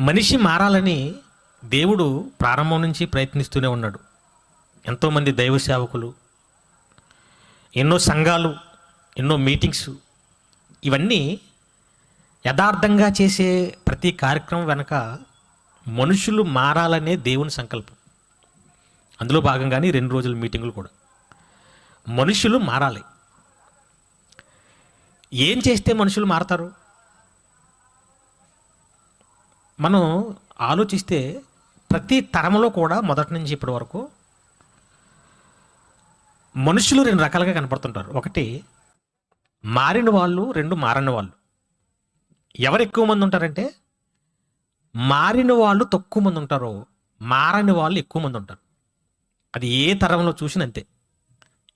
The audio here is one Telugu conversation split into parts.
మనిషి మారాలని దేవుడు ప్రారంభం నుంచి ప్రయత్నిస్తూనే ఉన్నాడు. ఎంతోమంది దైవ సేవకులు ఎన్నో సంఘాలు ఎన్నో మీటింగ్స్ ఇవన్నీ యథార్థంగా చేసే ప్రతి కార్యక్రమం వెనక మనుషులు మారాలనే దేవుని సంకల్పం. అందులో భాగంగానే రెండు రోజుల మీటింగులు కూడా. మనుషులు మారాలి. ఏం చేస్తే మనుషులు మారతారు? మనం ఆలోచిస్తే ప్రతి తరంలో కూడా మొదటి నుంచి ఇప్పటి వరకు మనుషులు రెండు రకాలుగా కనపడుతుంటారు. ఒకటి మారిన వాళ్ళు రెండు మారని వాళ్ళు. ఎవరు ఎక్కువ మంది ఉంటారంటే మారిన వాళ్ళు తక్కువ మంది ఉంటారు మారని వాళ్ళు ఎక్కువ మంది ఉంటారు. అది ఏ తరంలో చూసినా అంతే.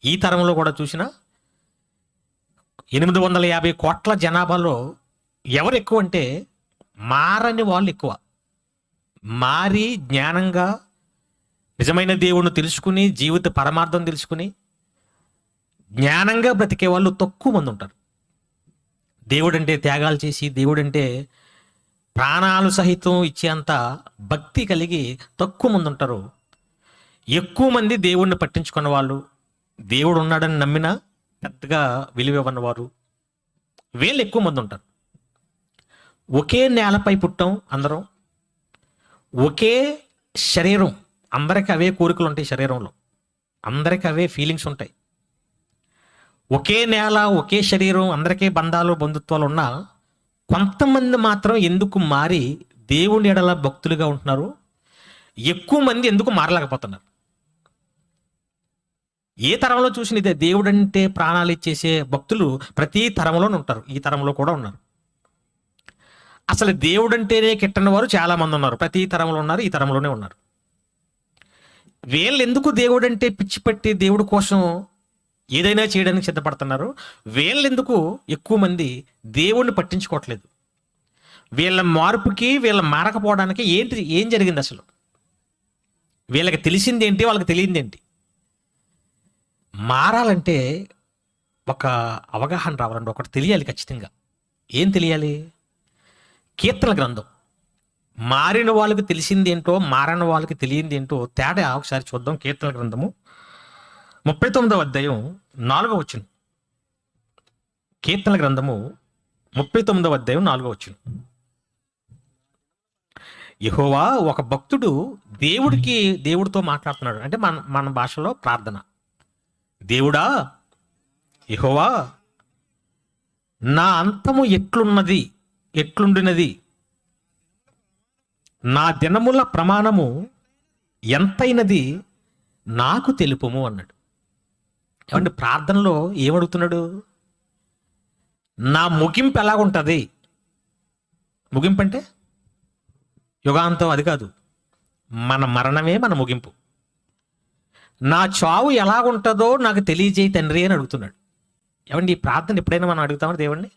ఈ తరంలో కూడా చూసినా ఎనిమిది వందల యాభై కోట్ల జనాభాలో ఎవరు ఎక్కువ అంటే మారని వాళ్ళు ఎక్కువ. మారి జ్ఞానంగా నిజమైన దేవుణ్ణి తెలుసుకుని జీవిత పరమార్థం తెలుసుకుని జ్ఞానంగా బ్రతికే వాళ్ళు తక్కువ మంది ఉంటారు. దేవుడంటే త్యాగాలు చేసి దేవుడంటే ప్రాణాలు సహితం ఇచ్చేంత భక్తి కలిగి తక్కువ మంది ఉంటారు. ఎక్కువ మంది దేవుణ్ణి పట్టించుకున్న వాళ్ళు దేవుడు ఉన్నాడని నమ్మినా పెద్దగా విలువ ఇవ్వన్నవారు వీళ్ళు ఎక్కువ మంది ఉంటారు. ఒకే నేలపై పుట్టాం అందరం. ఒకే శరీరం. అందరికి అవే కోరికలు ఉంటాయి శరీరంలో. అందరికి అవే ఫీలింగ్స్ ఉంటాయి. ఒకే నేల ఒకే శరీరం అందరికీ బంధాలు బంధుత్వాలు ఉన్నా కొంతమంది మాత్రం ఎందుకు మారి దేవుని ఎడల భక్తులుగా ఉంటున్నారు? ఎక్కువ మంది ఎందుకు మారలేకపోతున్నారు? ఏ తరంలో చూసిన ఇదే దేవుడంటే ప్రాణాలు ఇచ్చేసే భక్తులు ప్రతి తరంలోనే ఉంటారు. ఈ తరంలో కూడా ఉన్నారు. అసలు దేవుడంటేనే కిట్టని వారు చాలా మంది ఉన్నారు. ప్రతి తరంలో ఉన్నారు ఈ తరంలోనే ఉన్నారు. వీళ్ళు ఎందుకు దేవుడంటే పిచ్చి పట్టి దేవుడు కోసం ఏదైనా చేయడానికి సిద్ధపడుతున్నారు? వీళ్ళెందుకు ఎక్కువ మంది దేవుణ్ణి పట్టించుకోవట్లేదు? వీళ్ళ మార్పుకి వీళ్ళ మారకపోవడానికి ఏంటి ఏం జరిగింది అసలు? వీళ్ళకి తెలిసింది ఏంటి వాళ్ళకి తెలియంది ఏంటి? మారాలంటే ఒక అవగాహన రావాలండి. ఒకటి తెలియాలి ఖచ్చితంగా. ఏం తెలియాలి? కీర్తన గ్రంథం. మారిన వాళ్ళకి తెలిసింది ఏంటో మారని వాళ్ళకి తెలియంది ఏంటో తేడా ఒకసారి చూద్దాం కీర్తన గ్రంథము. ముప్పై తొమ్మిదవ అధ్యాయం నాలుగో వచ్చిన కీర్తన గ్రంథము ముప్పై తొమ్మిదవ అధ్యాయం నాలుగో వచ్చిన యహోవా ఒక భక్తుడు దేవుడికి దేవుడితో మాట్లాడుతున్నాడు. అంటే మన మన భాషలో ప్రార్థన. దేవుడా యహోవా నా అంతము ఎట్లున్నది? ఎట్లుండినది? నా దినముల ప్రమాణము ఎంతైనది నాకు తెలుపుము అన్నాడు. ఏమంటే ప్రార్థనలో ఏమడుగుతున్నాడు? నా ముగింపు ఎలాగుంటుంది? ముగింపు అంటే? యుగాంతం అది కాదు. మన మరణమే మన ముగింపు. నా చావు ఎలాగుంటుందో నాకు తెలియజేయి తండ్రి అని అడుగుతున్నాడు. ఏమండి ఈ ప్రార్థన ఎప్పుడైనా మనం అడుగుతామని దేవుణ్ణి?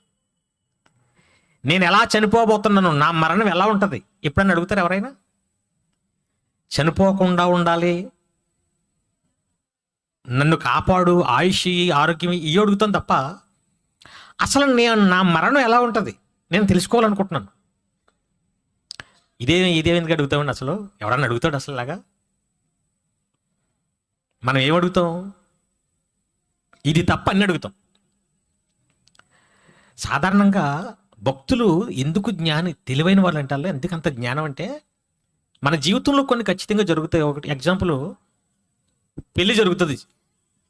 నేను ఎలా చనిపోబోతున్నాను నా మరణం ఎలా ఉంటుంది? ఎప్పుడైనా అడుగుతారు ఎవరైనా? చనిపోకుండా ఉండాలి. నన్ను కాపాడు ఆయుష్ ఆరోగ్యం ఇవి అడుగుతాం తప్ప అసలు నేను నా మరణం ఎలా ఉంటుంది? నేను తెలుసుకోవాలనుకుంటున్నాను. ఇదే ఇదే ఎందుకు అడుగుతామండి అసలు. ఎవడన్నా అడుగుతాడు అసలు ఇలాగా? మనం ఏం అడుగుతాం? ఇది తప్ప అన్ని అడుగుతాం. సాధారణంగా భక్తులు ఎందుకు జ్ఞాని తెలివైన వాళ్ళు అంటారు ఎందుకంత జ్ఞానం అంటే మన జీవితంలో కొన్ని ఖచ్చితంగా జరుగుతాయి. ఒకటి ఎగ్జాంపుల్ పెళ్ళి జరుగుతుంది.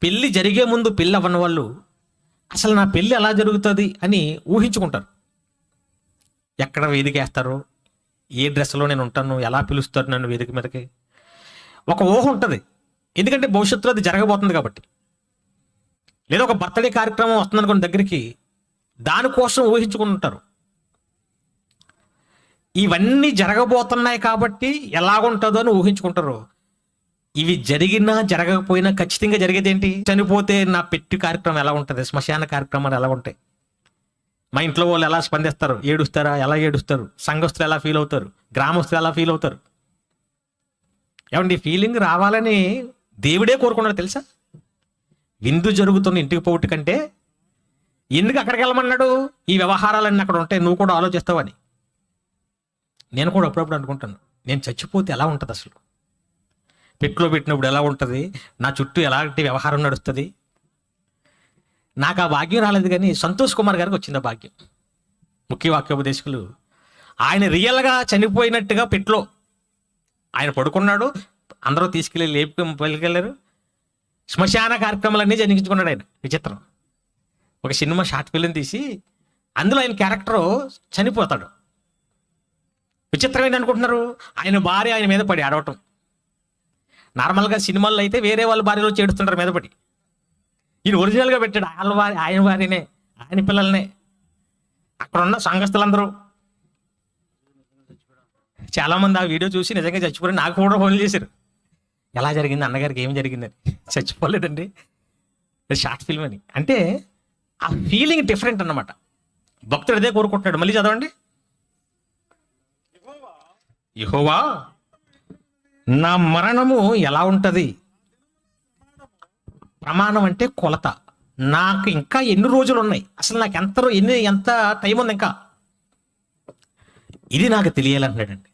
పెళ్ళి జరిగే ముందు పెళ్ళి అవ్వని వాళ్ళు అసలు నా పెళ్ళి ఎలా జరుగుతుంది అని ఊహించుకుంటారు. ఎక్కడ వేదిక వేస్తారో? ఏ డ్రెస్లో నేను ఉంటాను? ఎలా పిలుస్తారు నన్ను వేదిక మీదకి? ఒక ఊహ ఉంటుంది. ఎందుకంటే భవిష్యత్తులో అది జరగబోతుంది కాబట్టి. లేదా ఒక బర్త్డే కార్యక్రమం వస్తుంది అనుకున్న దగ్గరికి దానికోసం ఊహించుకుంటారు ఇవన్నీ జరగబోతున్నాయి కాబట్టి ఎలాగుంటుందో అని ఊహించుకుంటారు. ఇవి జరిగినా జరగకపోయినా ఖచ్చితంగా జరిగేది ఏంటి చనిపోతే నా పెట్టి కార్యక్రమం ఎలా ఉంటుంది? శ్మశాన కార్యక్రమాలు ఎలా ఉంటాయి? మా ఇంట్లో వాళ్ళు ఎలా స్పందిస్తారు? ఏడుస్తారా? ఎలా ఏడుస్తారు? సంఘస్థులు ఎలా ఫీల్ అవుతారు? గ్రామస్తులు ఎలా ఫీల్ అవుతారు? ఏమండి ఫీలింగ్ రావాలని దేవుడే కోరుకున్నాడు తెలుసా? విందు జరుగుతున్న ఇంటికి పోటీ కంటే ఎందుకు అక్కడికి వెళ్ళమన్నాడు? ఈ వ్యవహారాలన్నీ అక్కడ ఉంటాయి. నువ్వు కూడా ఆలోచిస్తావని. నేను కూడా అప్పుడప్పుడు అనుకుంటాను నేను చచ్చిపోతే ఎలా ఉంటుంది అసలు? పెట్టులో పెట్టినప్పుడు ఎలా ఉంటుంది? నా చుట్టూ ఎలాంటి వ్యవహారం నడుస్తుంది? నాకు ఆ భాగ్యం రాలేదు కానీ సంతోష్ కుమార్ గారికి వచ్చింది ఆ భాగ్యం. ముఖ్య వాక్యోపదేశకులు ఆయన రియల్గా చనిపోయినట్టుగా పెట్లో ఆయన పడుకున్నాడు అందరూ తీసుకెళ్ళి లేపి పలికెళ్ళారు. శ్మశాన కార్యక్రమాలన్నీ జరిగించుకున్నాడు ఆయన విచిత్రం. ఒక సినిమా షార్ట్ ఫిల్మ్ తీసి అందులో ఆయన క్యారెక్టర్ చనిపోతాడు. విచిత్రం ఏంటనుకుంటున్నారు ఆయన భార్య ఆయన మీద పడి ఆడవటం నార్మల్గా సినిమాల్లో అయితే వేరే వాళ్ళ భార్యలో చేడుతుంటారు మీద పడి. ఈయన ఒరిజినల్గా పెట్టాడు. ఆయన భార్య ఆయన భార్యనే ఆయన పిల్లల్నే. అక్కడ ఉన్న సంఘస్థులందరూ. చాలామంది ఆ వీడియో చూసి నిజంగా చచ్చిపోయి నాకు కూడా ఫోన్ చేశారు. ఎలా జరిగింది? అన్నగారికి ఏం జరిగిందని. చచ్చిపోలేదండి. షార్ట్ ఫిల్మ్ అని. అంటే ఆ ఫీలింగ్ డిఫరెంట్ అన్నమాట. భక్తుడు అదే కోరుకుంటున్నాడు. మళ్ళీ చదవండి. యహోవా నా మరణము ఎలా ఉంటుంది? ప్రమాణం అంటే కొలత. నాకు ఇంకా ఎన్ని రోజులు ఉన్నాయి అసలు నాకు ఎంత ఎన్ని ఎంత టైం ఉంది ఇంకా? ఇది నాకు తెలియాలంటున్నాడండి.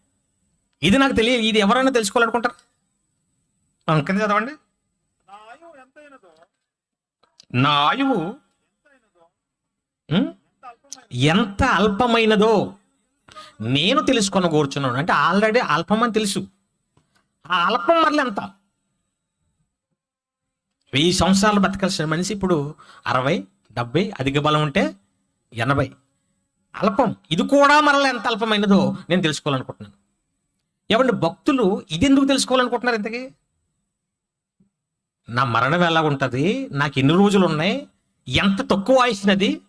ఇది నాకు తెలియదు ఇది ఎవరైనా తెలుసుకోవాలనుకుంటారు? ఆ, కింద చదవండి? నా ఆయువు ఎంత అల్పమైనదో? నేను తెలుసుకొని కూర్చున్నాను. అంటే ఆల్రెడీ అల్పం అని తెలుసు. ఆ అల్పం మరల ఎంత వెయ్యి సంవత్సరాలు బతకాల్సిన మనిషి ఇప్పుడు అరవై డెబ్బై అధిక బలం ఉంటే ఎనభై. అల్పం. ఇది కూడా మరల ఎంత అల్పమైనదో నేను తెలుసుకోవాలనుకుంటున్నాను. ఏమంటే భక్తులు ఇది ఎందుకు తెలుసుకోవాలనుకుంటున్నారు ఇంతకీ? నా మరణం ఎలా ఉంటుంది నాకు ఎన్ని రోజులు ఉన్నాయి? ఎంత తక్కువ ఆయుష్నది?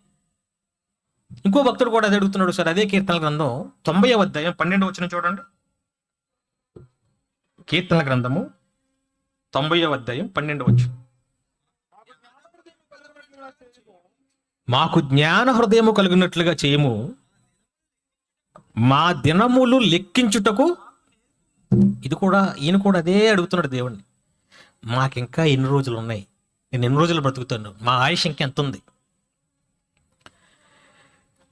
ఇంకో భక్తుడు కూడా అది అడుగుతున్నాడు సార్ అదే కీర్తన గ్రంథం తొంభై అధ్యాయం పన్నెండు వచ్చిన చూడండి. కీర్తన గ్రంథము తొంభై అధ్యాయం పన్నెండు వచ్చు మాకు జ్ఞాన హృదయము కలిగినట్లుగా చేయము. మాకు జ్ఞాన హృదయము కలిగినట్లుగా చేయము. మా దినములు లెక్కించుటకు ఇది కూడా ఈయన కూడా అదే అడుగుతున్నాడు దేవుణ్ణి. మాకింకా ఎన్ని రోజులు ఉన్నాయి? నేను ఎన్ని రోజులు బ్రతుకుతాను? మా ఆయుష్ ఇంకెంత ఉంది?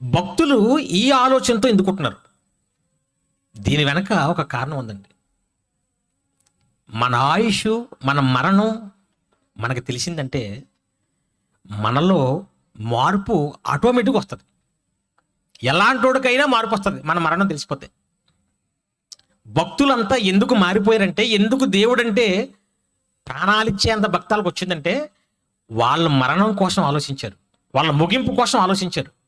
భక్తులు ఈ ఆలోచనతో ఎందుకుంటున్నారు? దీని వెనక ఒక కారణం ఉందండి. మన ఆయుష్ మన మరణం మనకు తెలిసిందంటే మనలో మార్పు ఆటోమేటిక్గా వస్తుంది. ఎలాంటోడికైనా మార్పు వస్తుంది. మన మరణం తెలిసిపోతే. భక్తులంతా ఎందుకు మారిపోయారంటే ఎందుకు దేవుడంటే ప్రాణాలిచ్చేంత భక్తాలకు వచ్చిందంటే వాళ్ళ మరణం కోసం ఆలోచించారు. వాళ్ళ ముగింపు కోసం ఆలోచించారు.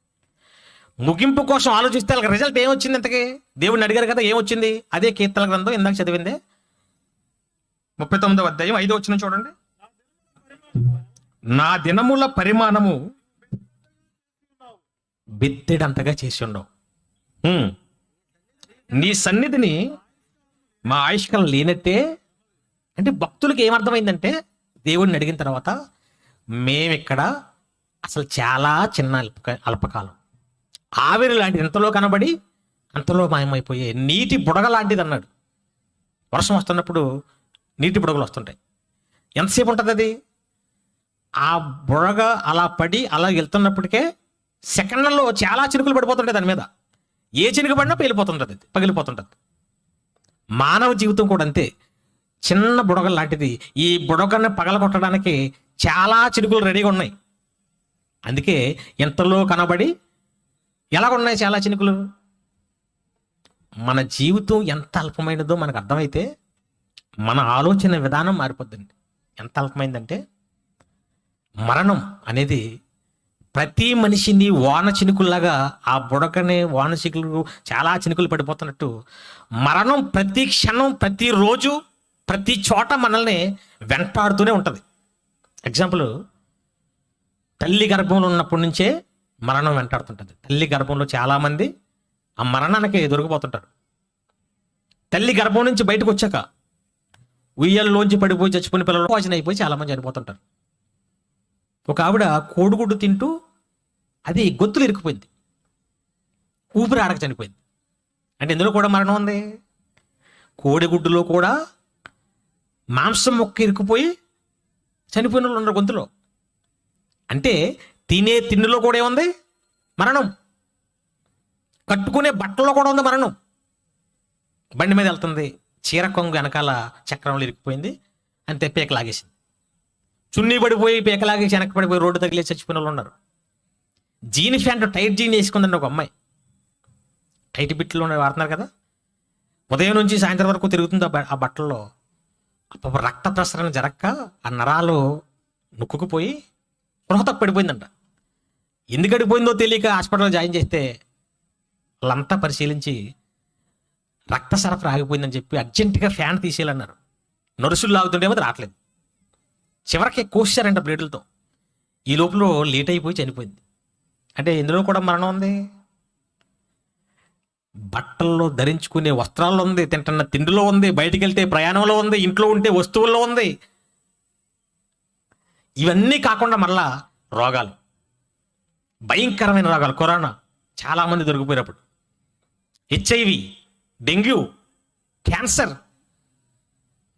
ముగింపు కోసం ఆలోచిస్తే వాళ్ళకి రిజల్ట్ ఏమొచ్చింది ఇంతకీ? దేవుడిని అడిగారు కదా ఏమొచ్చింది అదే కీర్తన గ్రంథం ఇందాక చదివిందే. ముప్పై తొమ్మిదవ అధ్యాయం ఐదో వచ్చిన చూడండి. నా దినముల పరిమాణము బిత్తెడంతగా చేసి ఉండవు. నీ సన్నిధిని మా ఆయుష్కాలం లేనట్టే అంటే భక్తులకు ఏమర్థమైందంటే దేవుడిని అడిగిన తర్వాత మేమిక్కడ అసలు చాలా చిన్న అల్ప అల్పకాలం. ఆవిరి లాంటిది ఇంతలో కనబడి అంతలో మాయమైపోయే నీటి బుడగ లాంటిది అన్నాడు. వర్షం వస్తున్నప్పుడు నీటి బుడగలు వస్తుంటాయి. ఎంతసేపు ఉంటుంది అది? ఆ బుడగ అలా పడి అలా వెళ్తున్నప్పటికే సెకండ్లలో చాలా చినుకులు పడిపోతుంటాయి దాని మీద. ఏ చినుకు పడినా పేలిపోతుంటుంది అది పగిలిపోతుంటుంది. మానవ జీవితం కూడా అంతే. చిన్న బుడగ లాంటిది. ఈ బుడగని పగలగొట్టడానికి చాలా చినుకులు రెడీగా ఉన్నాయి. అందుకే ఎంతలో కనబడి ఎలాగున్నాయి చాలా చినుకులు? మన జీవితం ఎంత అల్పమైనదో మనకు అర్థమైతే మన ఆలోచన విధానం మారిపోద్దండి. ఎంత అల్పమైందంటే మరణం అనేది ప్రతి మనిషిని వాన చినుకుల్లాగా ఆ బుడకని వాన చినుకులు చాలా చినుకులు పడిపోతున్నట్టు మరణం ప్రతి క్షణం ప్రతి రోజు ప్రతి చోట మనల్ని వెంటాడుతూనే ఉంటుంది. ఎగ్జాంపుల్ తల్లి గర్భంలో ఉన్నప్పటి నుంచే మరణం వెంటాడుతుంటుంది. తల్లి గర్భంలో చాలామంది ఆ మరణానికి దొరికిపోతుంటారు తల్లి గర్భం నుంచి బయటకు వచ్చాక ఉయ్యల్లోంచి పడిపోయి చచ్చిపోయిన పిల్లలు వాచన అయిపోయి చాలామంది చనిపోతుంటారు. ఒక ఆవిడ కోడిగుడ్డు తింటూ అది గొత్తులు ఇరుక్కుపోయింది ఊపిరి ఆడక చనిపోయింది. అంటే ఇందులో కూడా మరణం ఉంది. కోడిగుడ్డులో కూడా మాంసం మొక్క ఇరుక్కుపోయి చనిపోయిన వాళ్ళు ఉన్నారు గొంతులో. అంటే తినే తిండిలో కూడా ఏముంది? మరణం. కట్టుకునే బట్టల్లో కూడా ఉంది మరణం. బండి మీద వెళ్తుంది. చీర కొంగు వెనకాల చక్రంలో ఇరికిపోయింది అంతే పీక లాగేసింది. చున్నీ పడిపోయి పీక లాగేసి వెనక్కి పడిపోయి రోడ్డు తగిలేసి చచ్చిపోయిన వాళ్ళు ఉన్నారు. జీన్ ప్యాంట్ టైట్ జీన్ వేసుకుందండి ఒక అమ్మాయి. టైట్ బిట్లు ఉన్నాయి వాడుతున్నారు కదా. ఉదయం నుంచి సాయంత్రం వరకు తిరుగుతుంది ఆ బట్టల్లో. రక్త ప్రసరణ జరక్క ఆ నరాలు నొక్కుకుపోయి స్పృహ పడిపోయిందంట ఎందుకు అడిపోయిందో తెలియక హాస్పిటల్లో జాయిన్ చేస్తే వాళ్ళంతా పరిశీలించి రక్త సరఫరా ఆగిపోయిందని చెప్పి అర్జెంటుగా ఫ్యాన్ తీసేయాలన్నారు. నరుసులు లాగుతుండేమో రావట్లేదు. చివరికి కోసారంట బ్లేడులతో. ఈ లోపల లేట్ అయిపోయి చనిపోయింది. అంటే ఇందులో కూడా మరణం ఉంది. బట్టల్లో ధరించుకునే వస్త్రాల్లో ఉంది తింటున్న తిండిలో ఉంది బయటికి వెళ్తే ప్రయాణంలో ఉంది ఇంట్లో ఉంటే వస్తువుల్లో ఉంది. ఇవన్నీ కాకుండా మళ్ళా రోగాలు. భయంకరమైన రోగాలు. కరోనా చాలామంది దొరికిపోయినప్పుడు. హెచ్ఐవి డెంగ్యూ క్యాన్సర్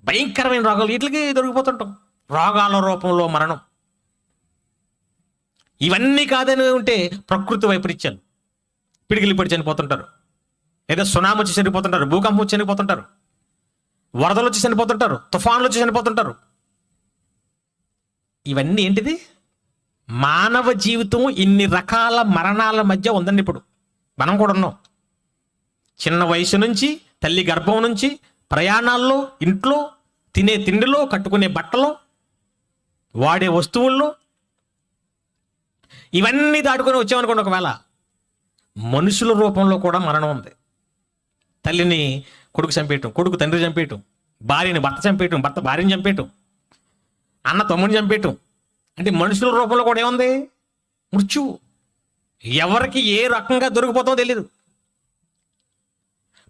భయంకరమైన రోగాలు వీటికి దొరికిపోతుంటాం. రోగాల రూపంలో మరణం. ఇవన్నీ కాదని ఉంటే ప్రకృతి వైపరీత్యాలు. పిడికిలి పడి చనిపోతుంటారు. లేదా సునామీ వచ్చి చనిపోతుంటారు. భూకంపం వచ్చి చనిపోతుంటారు. వరదలు వచ్చి చనిపోతుంటారు. తుఫాన్లు వచ్చి చనిపోతుంటారు. ఇవన్నీ ఏంటిది? మానవ జీవితం ఇన్ని రకాల మరణాల మధ్య ఉందండి ఇప్పుడు. మనం కూడా ఉన్నాం. చిన్న వయసు నుంచి తల్లి గర్భం నుంచి ప్రయాణాల్లో ఇంట్లో తినే తిండిలో కట్టుకునే బట్టలో వాడే వస్తువుల్లో ఇవన్నీ దాటుకొని వచ్చామనుకోండి ఒకవేళ మనుషుల రూపంలో కూడా మరణం ఉంది. తల్లిని కొడుకు చంపేయటం కొడుకు తండ్రి చంపేయటం భార్యని భర్త చంపేయటం భర్త భార్యని చంపేయటం అన్న తమ్ముడిని చంపేయటం అంటే మనుషుల రూపంలో కూడా ఏముంది? మృత్యువు ఎవరికి ఏ రకంగా దొరికిపోతామో తెలియదు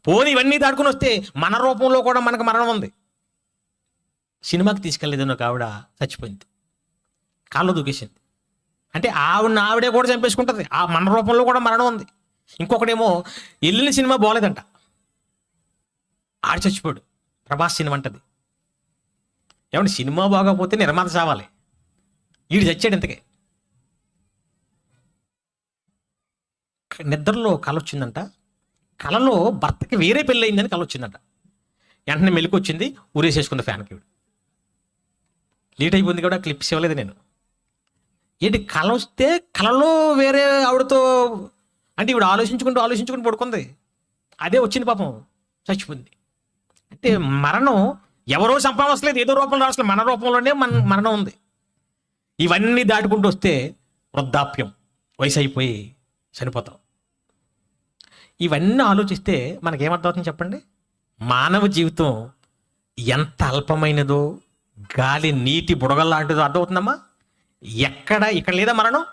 పోనీ ఇవన్నీ దాటుకుని వస్తే మన రూపంలో కూడా మనకు మరణం ఉంది. సినిమాకి తీసుకెళ్ళలేదు ఒక ఆవిడ చచ్చిపోయింది. కాళ్ళు దూకేసింది. అంటే ఆవిడ ఆవిడే కూడా చంపేసుకుంటుంది. ఆ మన రూపంలో కూడా మరణం ఉంది. ఇంకొకడేమో వెళ్ళిన సినిమా బాగోలేదంట ఆడు చచ్చిపోయాడు. ప్రభాస్ సినిమా అంటది. ఏమంటే సినిమా బాగోకపోతే నిర్మాత చావాలి. వీడు చచ్చాడు ఇంతకే. నిద్రలో కళ వచ్చిందంట కళలో భర్తకి వేరే పెళ్ళి అయిందని కళ వచ్చిందంట వెంటనే మెలకు వచ్చింది ఊరేసేసుకుంది ఫ్యాన్కి వీడు లేట్ అయిపోయింది కూడా క్లిప్స్ ఇవ్వలేదు నేను. ఏంటి కళ వస్తే కళలో వేరే ఆవిడతో అంటే ఇప్పుడు ఆలోచించుకుంటూ ఆలోచించుకుంటూ పడుకుంది. అదే వచ్చింది పాపం చచ్చిపోయింది. అంటే మరణం ఎవరో సంపాదించలేదు ఏదో రూపంలో రావచ్చు మన రూపంలోనే మన మరణం ఉంది. ఇవన్నీ దాటుకుంటూ వస్తే వృద్ధాప్యం వయసు అయిపోయి చనిపోతాం. ఇవన్నీ ఆలోచిస్తే మనకేమర్థమవుతుంది చెప్పండి? మానవ జీవితం ఎంత అల్పమైనదో గాలి నీటి బుడగల్లాంటిదో అర్థమవుతుందమ్మా. ఎక్కడ ఇక్కడ లేదా మరణం?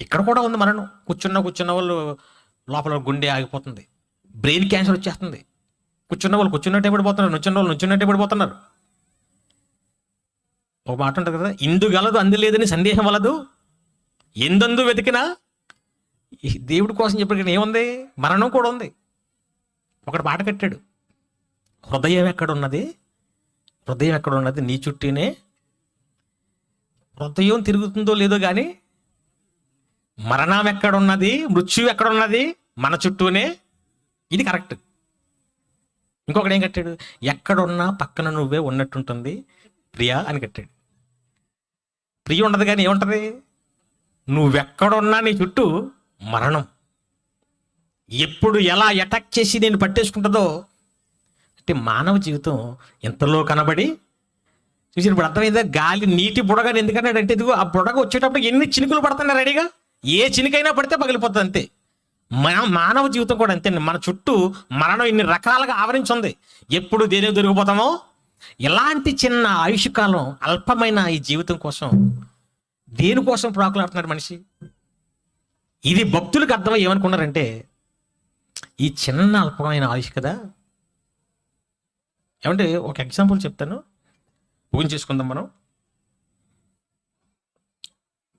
ఇక్కడ కూడా ఉంది మరణం. కూర్చున్న కూర్చున్న వాళ్ళు లోపల గుండె ఆగిపోతుంది. బ్రెయిన్ క్యాన్సర్ వచ్చేస్తుంది. కూర్చున్న వాళ్ళు కూర్చున్నట్టే పడిపోతున్నారు నుంచున్న వాళ్ళు నుంచున్నట్టే పడిపోతున్నారు. ఒక మాట ఉంటుంది కదా ఇందు గలదు అందలేదని సందేహం వలదు. ఎందందు వెతికినా దేవుడి కోసం చెప్పిన ఏముంది? మరణం కూడా ఉంది. ఒకటి పాట కట్టాడు. హృదయం ఎక్కడ ఉన్నది హృదయం ఎక్కడ ఉన్నది నీ చుట్టూనే. హృదయం తిరుగుతుందో లేదో కానీ మరణం ఎక్కడున్నది? మృత్యు ఎక్కడున్నది? మన చుట్టూనే. ఇది కరెక్ట్. ఇంకొకటి ఏం కట్టాడు? ఎక్కడున్నా పక్కన నువ్వే ఉన్నట్టుంటుంది. ప్రియా అని కట్టాడు. ప్రియ ఉండదు కానీ ఏముంటుంది? నువ్వెక్కడున్నా నీ చుట్టూ మరణం. ఎప్పుడు ఎలా అటాక్ చేసి నేను పట్టేసుకుంటుందో అంటే మానవ జీవితం ఎంతలో కనబడి చూసి ఇప్పుడు అర్థమైందా? గాలి నీటి బుడగని ఎందుకన్నాడు అంటే ఇదిగో ఆ బుడగ వచ్చేటప్పుడు ఎన్ని చినుకులు పడుతున్నాయి రెడీగా? ఏ చినుకైనా పడితే పగిలిపోతుంది అంతే. మన మానవ జీవితం కూడా అంతే మన చుట్టూ మరణం ఇన్ని రకాలుగా ఆవరించుంది ఎప్పుడు దేనికి దొరికిపోతామో ఇలాంటి చిన్న ఆయుష్ కాలం అల్పమైన ఈ జీవితం కోసం దేనికోసం ప్రాకులాడుతున్నాడు మనిషి? ఇది భక్తులకు అర్థమై ఏమనుకున్నారంటే ఈ చిన్న అల్పమైన ఆయుష్ కదా? ఏమంటే ఒక ఎగ్జాంపుల్ చెప్తాను. ఊహించేసుకుందాం మనం.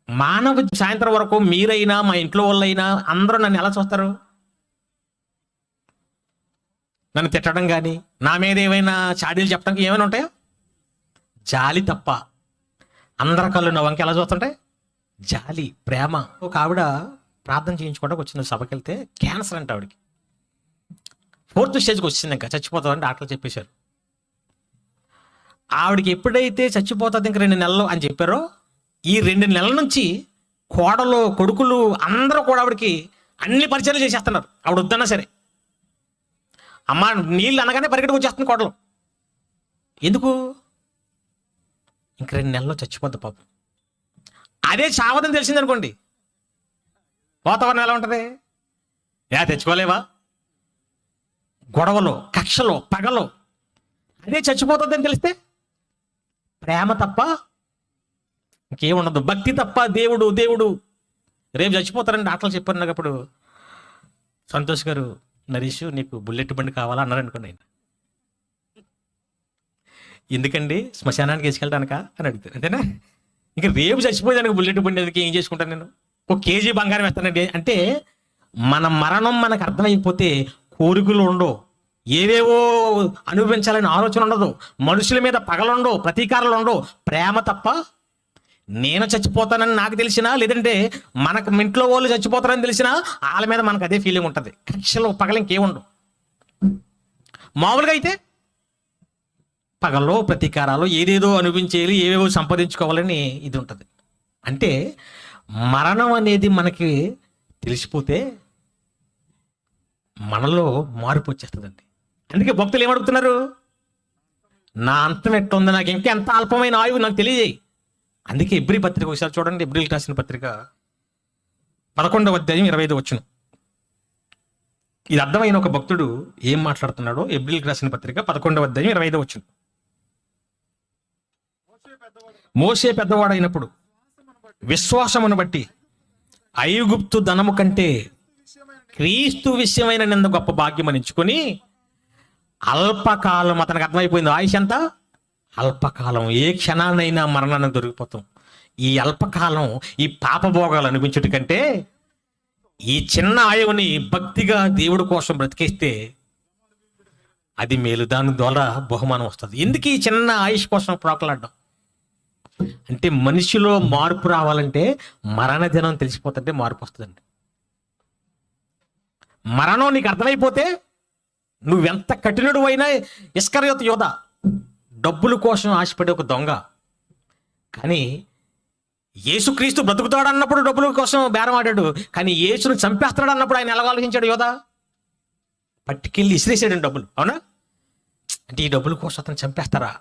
మానవ సాయంత్రం వరకు మీరైనా మా ఇంట్లో వాళ్ళైనా అందరూ నన్ను ఎలా చూస్తారు? నన్ను తిట్టడం కానీ నా మీద ఏమైనా చాడీలు చెప్పడం ఏమైనా ఉంటాయా? జాలి తప్ప. అందరి కళ్ళు నా వంక ఎలా చూస్తుంటాయి? జాలి ప్రేమ. ఒక ఆవిడ ప్రార్థన చేయించుకోవడానికి వచ్చింది సభకి వెళ్తే క్యాన్సర్ అంట ఆవిడకి. ఫోర్త్ స్టేజ్కి వచ్చింది ఇంకా చచ్చిపోతుందని డాక్టర్లు చెప్పేశారు. ఆవిడకి ఎప్పుడైతే చచ్చిపోతుంది ఇంక రెండు నెలలు అని చెప్పారో ఈ రెండు నెలల నుంచి కోడలు కొడుకులు అందరూ కూడా ఆవిడకి అన్ని పరిచయాలు చేసేస్తున్నారు. ఆవిడ వద్దన్నా సరే. అమ్మ నీళ్ళు అనగానే పరిగెట్టుకు వచ్చేస్తుంది కోడలు. ఎందుకు? ఇంక రెండు నెలల్లో చచ్చిపోద్ది పాపం. అదే చావదని తెలిసిందనుకోండి. వాతావరణం ఎలా ఉంటుంది? ఏ తెచ్చుకోలేవా? గొడవలు కక్షలు పగలు అదే చచ్చిపోతుందని తెలిస్తే ప్రేమ తప్ప ఇంకేముండదు. భక్తి తప్ప దేవుడు దేవుడు. రేపు చచ్చిపోతారని డాక్టర్లు చెప్పారు నాకు అప్పుడు. సంతోష్ గారు నరీష్ నీకు బుల్లెట్ బండి కావాలా అన్నారు అనుకోండి ఆయన. ఎందుకండి? శ్మశానానికి వేసుకెళ్ళడానికా అని అడుగుతాను అంతేనా? ఇంకా రేపు చచ్చిపోయేదానికి బుల్లెట్ బండి ఎందుకు? ఏం చేసుకుంటాను నేను? ఒక కేజీ బంగారం వేస్తానండి. అంటే మన మరణం మనకు అర్థమైపోతే కోరికలు ఉండవు. ఏవేవో అనుభవించాలని ఆలోచన ఉండదు. మనుషుల మీద పగలుండవు ప్రతీకారాలు ఉండవు. ప్రేమ తప్ప నేను చచ్చిపోతానని నాకు తెలిసినా లేదంటే మనకు ఇంట్లో వాళ్ళు చచ్చిపోతారని తెలిసినా వాళ్ళ మీద మనకు అదే ఫీలింగ్ ఉంటుంది. కక్షలు పగలు ఇంకేముండవు. మామూలుగా అయితే పగల్లో ప్రతీకారాలు ఏదేదో అనుభవించేయాలి ఏవేవో సంపాదించుకోవాలని ఇది ఉంటుంది. అంటే మరణం అనేది మనకి తెలిసిపోతే మనలో మార్పు వచ్చేస్తుందండి. అందుకే భక్తులు ఏమడుగుతున్నారు? నా అంతం ఎట్లుంది? నాకు ఇంకా ఎంత అల్పమైన ఆయువు నాకు తెలియజేయి. అందుకే ఇబ్రి పత్రిక ఒకసారి చూడండి. ఎబ్రిల్ రాసిన పత్రిక పదకొండవ అధ్యాయం ఇరవై ఐదు వచ్చును ఇది అర్థమైన ఒక భక్తుడు ఏం మాట్లాడుతున్నాడో ఏప్రిల్ రాసిన పత్రిక పదకొండవ అధ్యాయం ఇరవై ఐదు వచ్చును మోషే పెద్దవాడు మోసే పెద్దవాడైనప్పుడు విశ్వాసమును బట్టి ఐగుప్తు ధనము కంటే క్రీస్తు విషయమైన నింద గొప్ప భాగ్యం అనించుకొని అల్పకాలం అతనికి అర్థమైపోయింది. ఆయుష్ ఎంత? అల్పకాలం ఏ క్షణానైనా మరణానికి దొరికిపోతాం. ఈ అల్పకాలం ఈ పాపభోగాలు అనిపించుట కంటే ఈ చిన్న ఆయువుని భక్తిగా దేవుడి కోసం బ్రతికేస్తే అది మేలు దాని ద్వారా బహుమానం వస్తుంది. ఎందుకు ఈ చిన్న ఆయుష్ కోసం ప్రాకులాడడం? అంటే మనిషిలో మార్పు రావాలంటే మరణ దినం తెలిసిపోతుంటే మార్పు వస్తుందండి. మరణం నీకు అర్థమైపోతే నువ్వెంత కఠినుడు అయినా ఇస్కరయోత యోధ డబ్బుల కోసం ఆశపడే ఒక దొంగ. కానీ యేసుక్రీస్తు బ్రతుకుతాడు అన్నప్పుడు డబ్బుల కోసం బేరం ఆడాడు. కానీ యేసును చంపేస్తాడు అన్నప్పుడు ఆయన ఎలా ఆలోచించాడు యోధ? పట్టుకెళ్ళి ఇసిరేసాడు డబ్బులు. అవునా? అంటే ఈ డబ్బుల కోసం అతను చంపేస్తారా?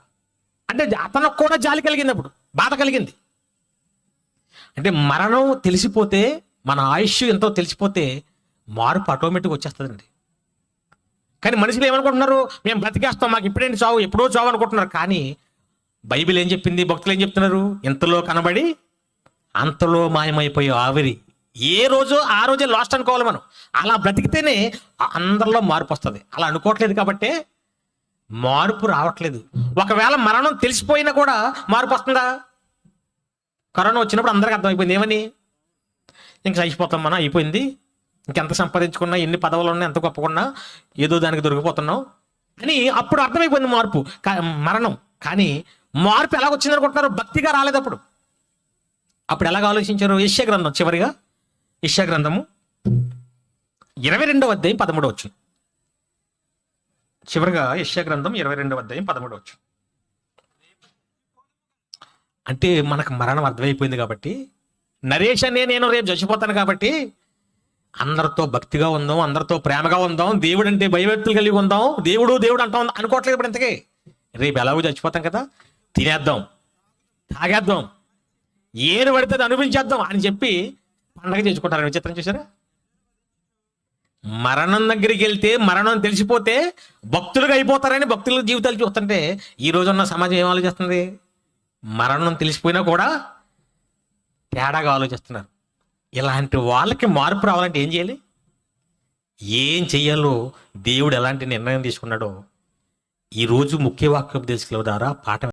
అంటే అతనికి కూడా జాలి కలిగింది అప్పుడు. బాధ కలిగింది. అంటే మరణం తెలిసిపోతే మన ఆయుష్ ఎంతో తెలిసిపోతే మార్పు ఆటోమేటిక్గా వచ్చేస్తుందండి. కానీ మనుషులు ఏమనుకుంటున్నారు? మేము బ్రతికేస్తాం మాకు ఇప్పుడేంటి చావు? ఎప్పుడో చావు అనుకుంటున్నారు. కానీ బైబిల్ ఏం చెప్పింది? భక్తులు ఏం చెప్తున్నారు? ఇంతలో కనబడి అంతలో మాయమైపోయే ఆవిరి. ఏ రోజు ఆ రోజే లాస్ట్ అనుకోవాలి మనం. అలా బ్రతికితేనే అందరిలో మార్పు వస్తుంది. అలా అనుకోవట్లేదు కాబట్టి మార్పు రావట్లేదు. ఒకవేళ మరణం తెలిసిపోయినా కూడా మార్పు వస్తుందా? కరోనా వచ్చినప్పుడు అందరికి అర్థమైపోయింది. ఏమని? ఇంకా చచ్చిపోతాం మనం అయిపోయింది. ఇంకెంత సంపాదించుకున్నా ఎన్ని పదవులు ఉన్నా ఎంత గొప్పకున్నా ఏదో దానికి దొరికిపోతున్నాం. అని అప్పుడు అర్థమైపోయింది మార్పు. మరణం. కానీ మార్పు ఎలా వచ్చింది అనుకుంటున్నారు? భక్తిగా రాలేదు అప్పుడు. అప్పుడు ఎలాగ ఆలోచించారు? యశ్య గ్రంథం చివరిగా. యశ్య గ్రంథము ఇరవై రెండవ అధ్యాయం పదమూడవ వచ్చు చివరిగా యశ్య గ్రంథం ఇరవై రెండవ అధ్యాయం పదమూడవ వచ్చు అంటే మనకు మరణం అర్థమైపోయింది కాబట్టి నరేష్ అనే నేను రేపు చచ్చిపోతాను కాబట్టి అందరితో భక్తిగా ఉందాం అందరితో ప్రేమగా ఉందాం దేవుడు అంటే భయభక్తులు కలిగి ఉందాం దేవుడు దేవుడు అంటాం అనుకోవట్లేదు ఇప్పుడు ఇంతకీ. రేపు ఎలాగో చచ్చిపోతాం కదా తినేద్దాం తాగేద్దాం ఏది పడితే అది అనుభవించేద్దాం అని చెప్పి పండగ చేసుకుంటారు. విచిత్రం చూసారా మరణం దగ్గరికి వెళ్తే మరణం తెలిసిపోతే భక్తులుగా అయిపోతారని భక్తుల జీవితాలు చూస్తుంటే ఈ రోజున్న సమాజం ఏం ఆలోచిస్తుంది? మరణం తెలిసిపోయినా కూడా తేడాగా ఆలోచిస్తున్నారు. ఇలాంటి వాళ్ళకి మార్పు రావాలంటే ఏం చేయాలి? ఏం చేయాలో దేవుడు ఎలాంటి నిర్ణయం తీసుకున్నాడో ఈరోజు ముఖ్య వాక్యోపదేశకుల ద్వారా పాఠం